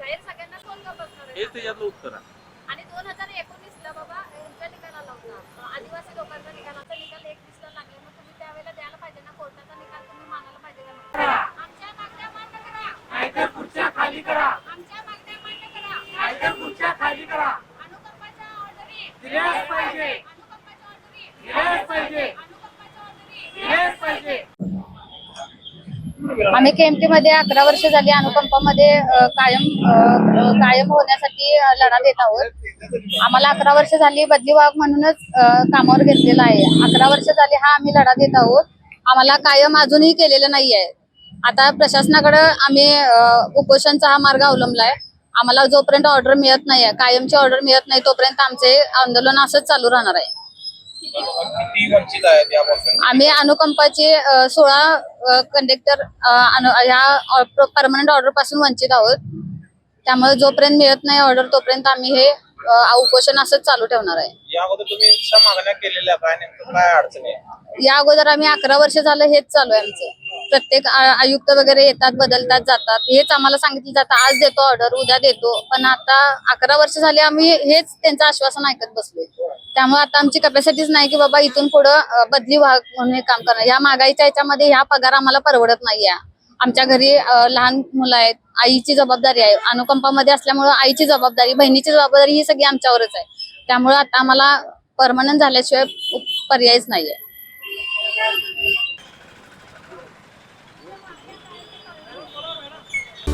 हेच त्याच्यातलं उत्तर आहे. आणि दोन हजार एकोणीसला बाबा यांच्या निकालाला होता आदिवासी लोकांचा निकालाचा निकाल एक वीसला लागले. मग तुम्ही त्यावेळेला द्यायला पाहिजे ना? कोर्टाचा निकाल तुम्ही मानायला पाहिजे? आमच्या मागण्या मान्य करा. नाहीतर खुर्च्या खाली करा. आमच्या मागण्या मान्य करा. नाहीतर खुर्च्या खाली करा. अनुकंपाच्या ऑर्डरी दिल्याच पाहिजे अनुकंपाच्या ऑर्डरी दिल्याच पाहिजे अनुकंपाच्या ऑर्डरी दिल्याच पाहिजे आम्ही केएमटी मध्ये अकरा वर्ष झाली अनुकंपामध्ये कायम कायम होण्यासाठी लढा देत आहोत. आम्हाला अकरा वर्ष झाली बदली वाघ म्हणूनच कामावर घेतलेला आहे. अकरा वर्ष झाली हा आम्ही लढा देत आहोत. आम्हाला कायम अजूनही केलेलं नाही आहे आता प्रशासनाकडे आम्ही उपोषणचा हा मार्ग अवलंबलाय. आम्हाला जोपर्यंत ऑर्डर मिळत नाही कायमची ऑर्डर मिळत नाही तोपर्यंत आमचे आंदोलन असंच चालू राहणार आहे. किती वंचित आहेत यापासून? आम्ही अनुकंपाचे अ, सोळा कंडक्टर ह्या परमनंट ऑर्डरपासून वंचित आहोत. त्यामुळे जोपर्यंत मिळत नाही ऑर्डर तोपर्यंत आम्ही हे अ, उपोषण असंच चालू ठेवणार आहे. या अगोदर तुम्ही इतक्या मागण्या केलेल्या काय नेमकं काय अडचणी आहे या अगोदर आम्ही अकरा वर्ष झालं हेच चालू आहे आमचं. प्रत्येक आयुक्त वगैरे येतात बदलतात जातात. हेच आम्हाला सांगितलं जातं. आज देतो ऑर्डर उद्या देतो. पण आता अकरा वर्ष झाली आम्ही हेच त्यांचं आश्वासन ऐकत बसलोय. त्यामुळे आता आमची कपॅसिटीच नाही की बाबा इथून पुढं बदली व्हा म्हणून हे काम करणार. या महागाईच्या याच्यामध्ये ह्या पगार आम्हाला परवडत नाहीये. आमच्या घरी लहान मुलं आहेत. आईची जबाबदारी आहे. अनुकंपामध्ये असल्यामुळं आईची जबाबदारी बहिणीची जबाबदारी ही सगळी आमच्यावरच आहे. त्यामुळे आता आम्हाला परमनंट झाल्याशिवाय पर्यायच नाहीये.